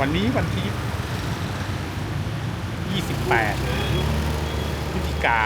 วันนี้วันที่ 28พฤศจิกา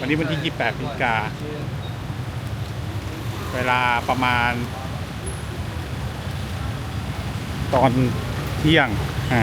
วันนี้วันที่ 28พฤศจิกา เวลาประมาณ ตอนเที่ยง อ่า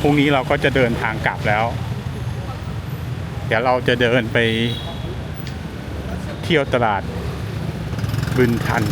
พรุ่งนี้เราก็จะเดินทางกลับแล้ว เดี๋ยวเราจะเดินไปเที่ยวตลาดบึนทัน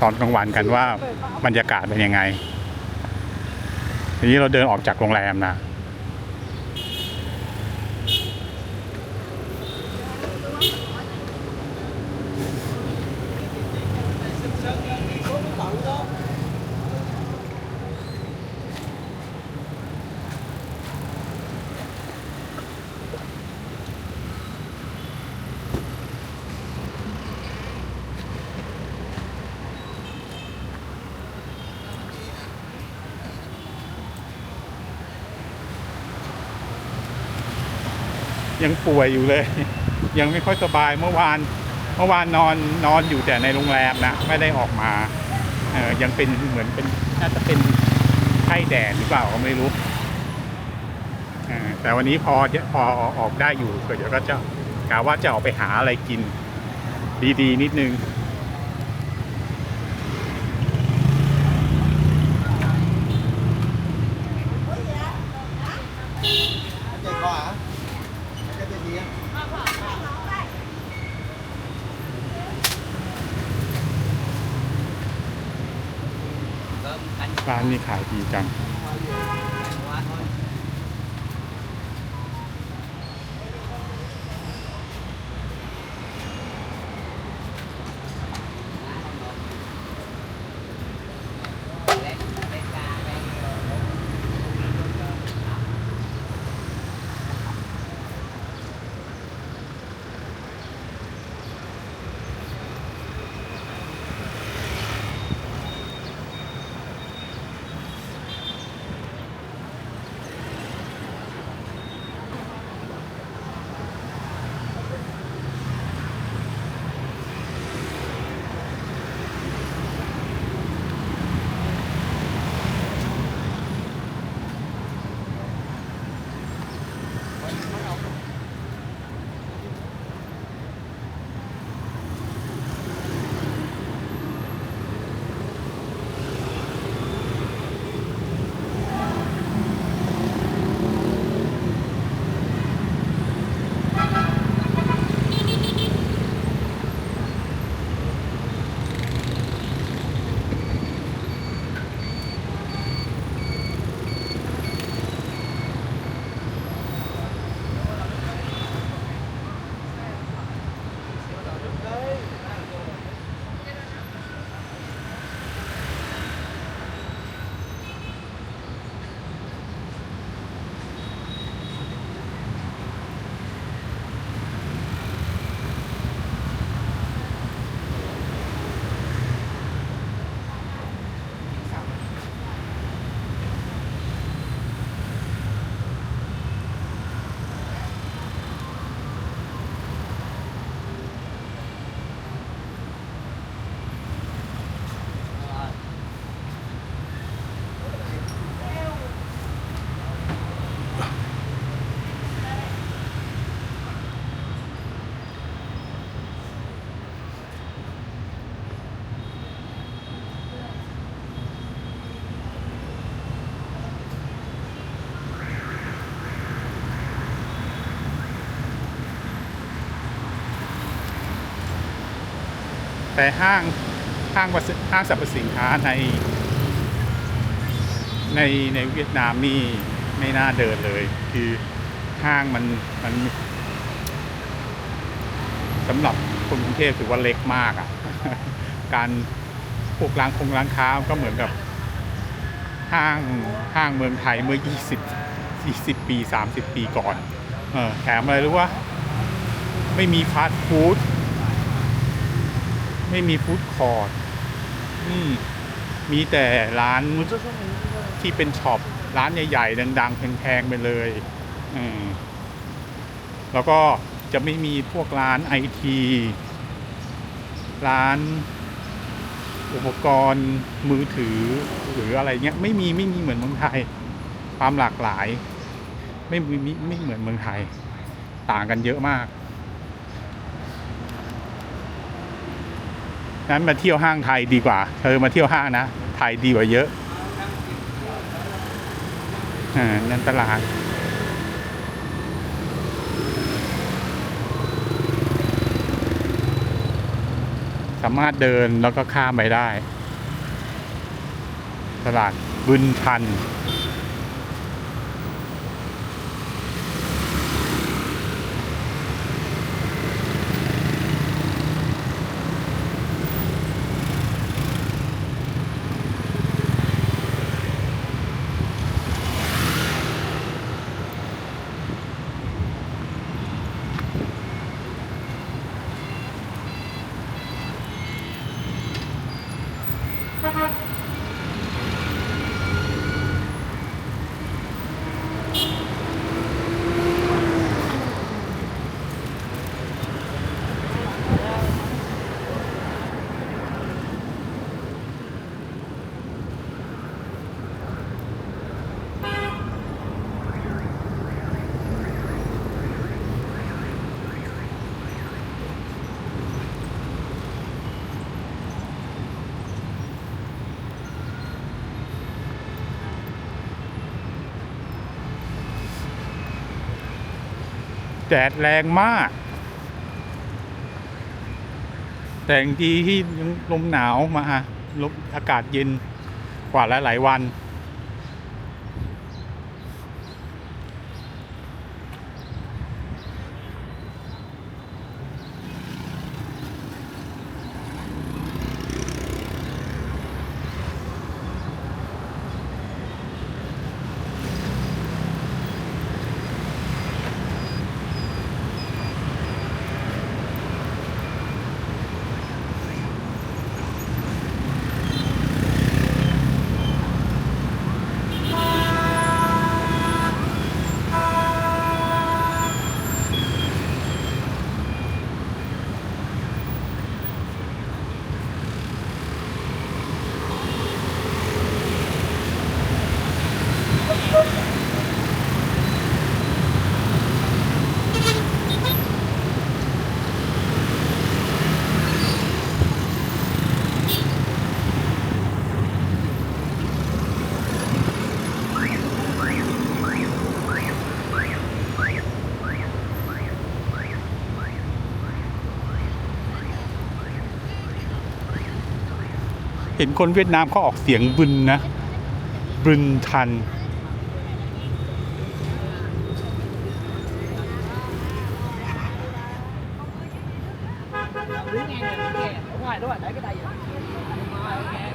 ตอนกลางวันกันว่าบรรยากาศเป็นยังไง ทีนี้เราเดินออกจากโรงแรมนะ ยังป่วยอยู่เลย ยังไม่ค่อยสบายเมื่อวานเมื่อวานนอนนอนอยู่แต่ในโรงแรมนะ ไม่ได้ออกมาเออยังเป็นเหมือนเป็นน่าจะเป็นไข้แดดหรือเปล่าก็ไม่รู้แต่วันนี้พอจะพอออกได้อยู่ก็เดี๋ยวก็จะกะว่าจะออกไปหาอะไรกิน ดีๆ นิดนึง Chạy qua hả? Cái tên gì á? ร้านนี้ ขายดีจัง แต่ห้างห้างสห้างสรรพสินค้าใน ในในเวียดนามนี่ไม่น่าเดินเลย คือห้างมันมันสำหรับคนกรุงเทพถือว่าเล็กมากอะ่ะ การพวกร้านคงร้านค้าก็เหมือนกับห้างห้างเมืองไทยเมื่อ 20 20ปี 30 ปีก่อน เออแถมอะไรรู้ว่า ไม่มีฟาสต์ฟู้ด ไม่มีฟู้ดคอร์ทอืมมีแต่ร้านที่เป็นช็อปร้านใหญ่ๆ ดัง ๆ แพงๆ ไปเลยอืมแล้วก็จะไม่มีพวกร้านไอทีร้านอุปกรณ์มือถือหรืออะไรเงี้ยไม่มีไม่มีเหมือนเมืองไทย ความหลากหลาย ไม่มีไม่ไม่เหมือนเมืองไทย ต่างกันเยอะมาก นั้นมาเที่ยวห้างไทยดีกว่า เธอมาเที่ยวห้างนะ ไทยดีกว่าเยอะอ่านั่นตลาดสามารถเดินแล้วก็ข้ามไปได้ ตลาดบึนทัน แดดแรงมาก แต่งดีที่ยังลมหนาวมาลมอากาศเย็นกว่าหลาย ๆ วัน เห็นคนเวียดนามเขาออกเสียงบึนนะ บึนทัน Đứng ngang này, ngang. Ở ngoài đó là để cái tay vậy. Ngoài, ok.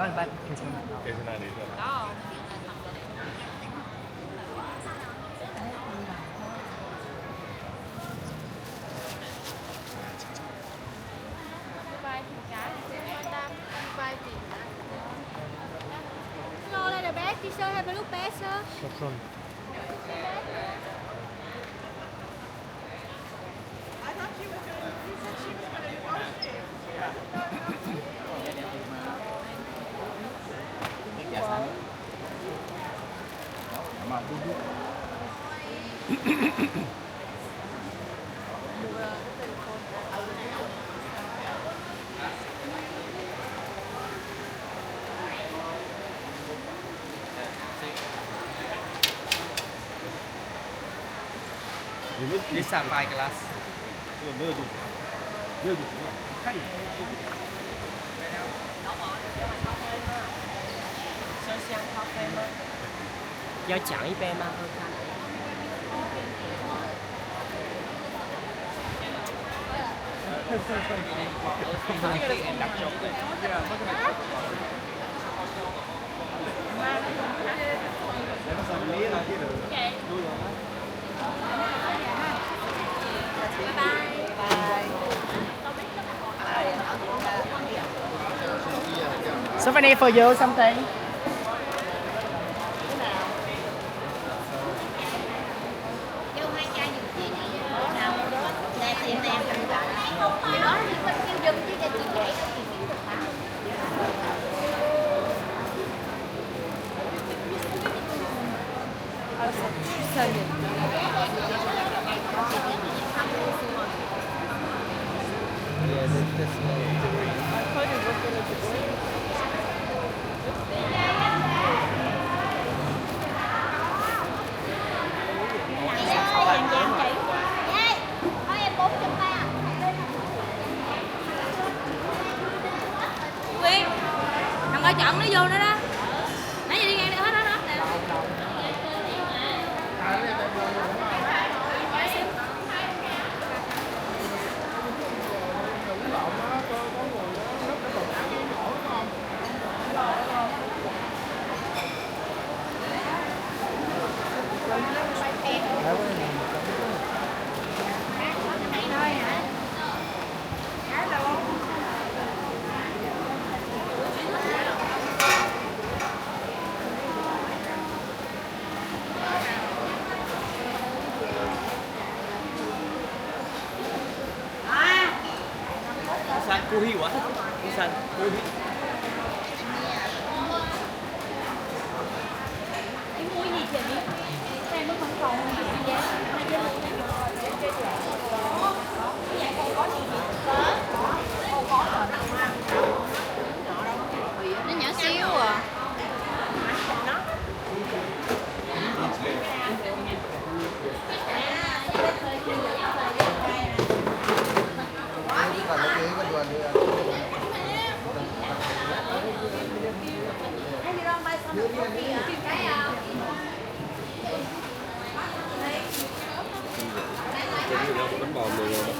on but internal. Internal is good. Oh. Zo, hebben we Lisa by glass. 이거 넣어줘. 넣어줘. 칼이. Giờ chẳng bé mà hơn Hãy subscribe cho kênh Ghiền Mì Gõ Để không bỏ lỡ những video hấp dẫn Somebody for you something. อย่างนี้ใครเมื่อคนสองคนแย่ 你要分包 rồi!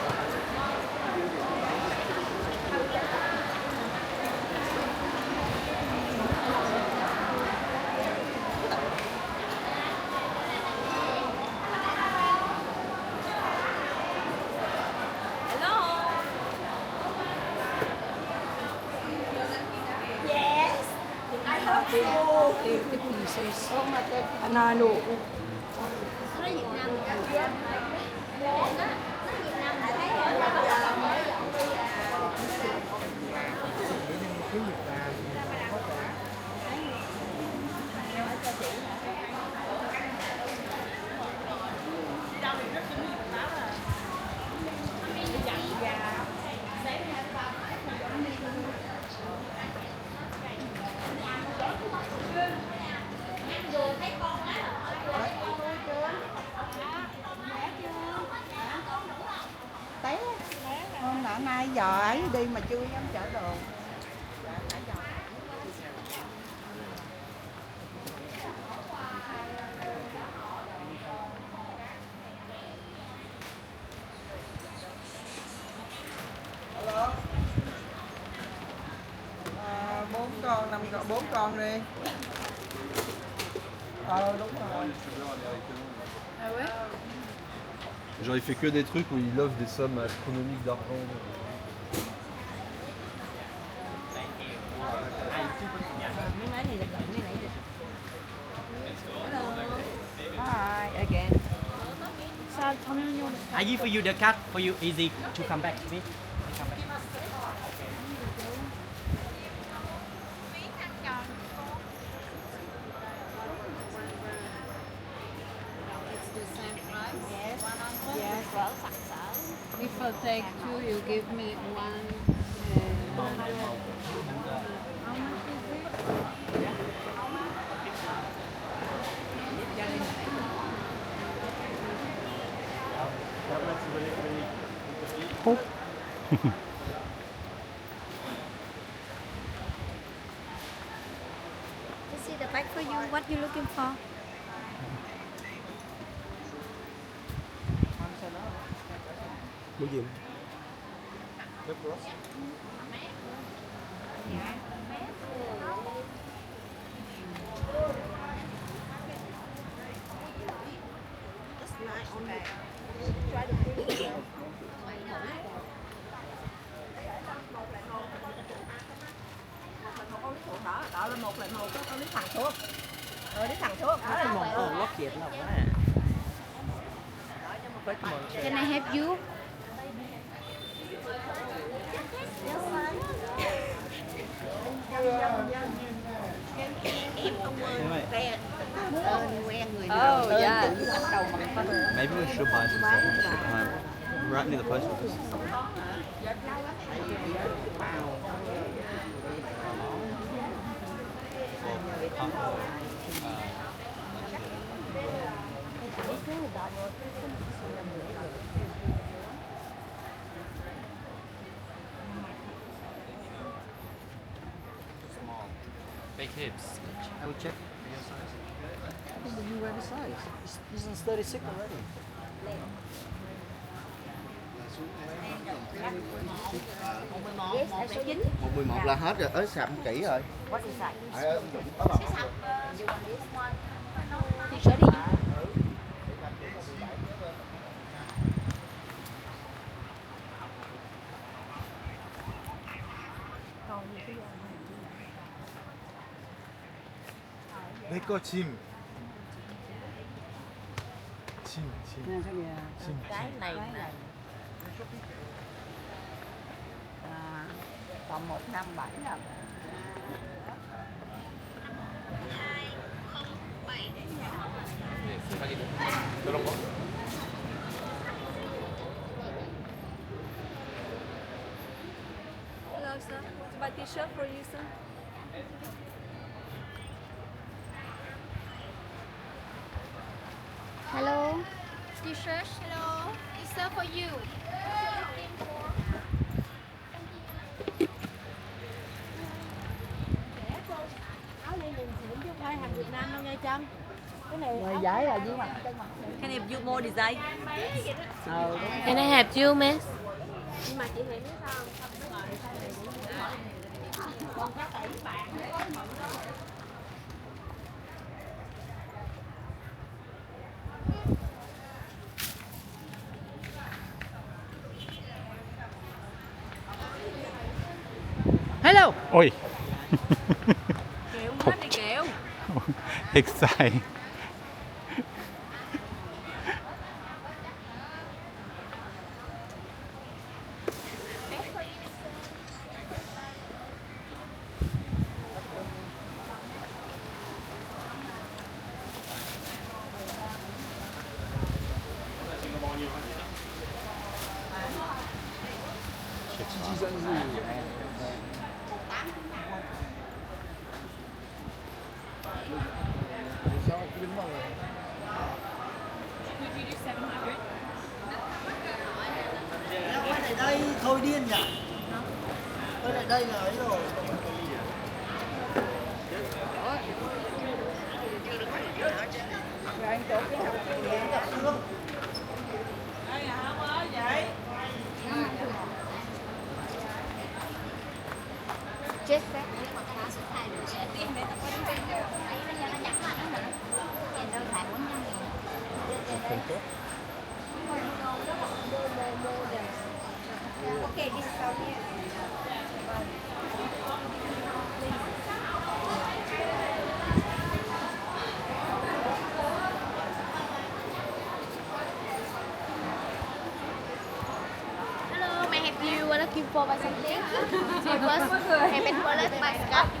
ನಾನು đi mà chưa dám chở đồ. Bốn con đi. Ờ đúng rồi. Genre il fait que des trucs où il offre des sommes astronomiques d'argent. I give for you the card for you easy to come back. Come back. If I take two, you give me one. Uh, how much is it? This is the bag for you. What you looking for? Mua gì? đó Can I help you? Oh, yeah. Maybe we should buy some stuff at home. Right near the post office. Big hips. I will check your size. This is the size. This, is 36 already. một mười là hết rồi, ớ sạp kỹ rồi. What is that? Ở, ở, 거 짐. 짐, 짐. Nè, sao kìa? 짐. cái này nè à, còn một năm bảy là Hello, sir. Want to buy t-shirt for you, sir? church. Hello. It's served for you. Người giải là dưới mặt Can I have you more design? Ờ. Can I have you, miss? Nhưng mà chị Huyền biết โอ้ย kiểu hết đi kiểu เอ็กไซ Hello, may help you? Wanna queue for my something? Cheapest, cheapest basket.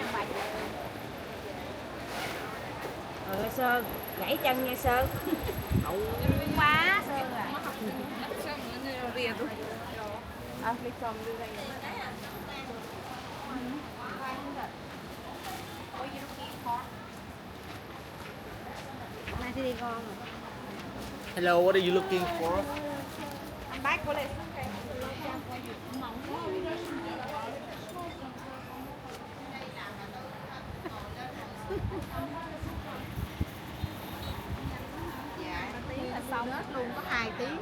Trời Sơn, gãy chân nha Sơn Hậu quá Sơn à Hello, what are you looking for? I'm back for this. Hết luôn, có 2 tiếng.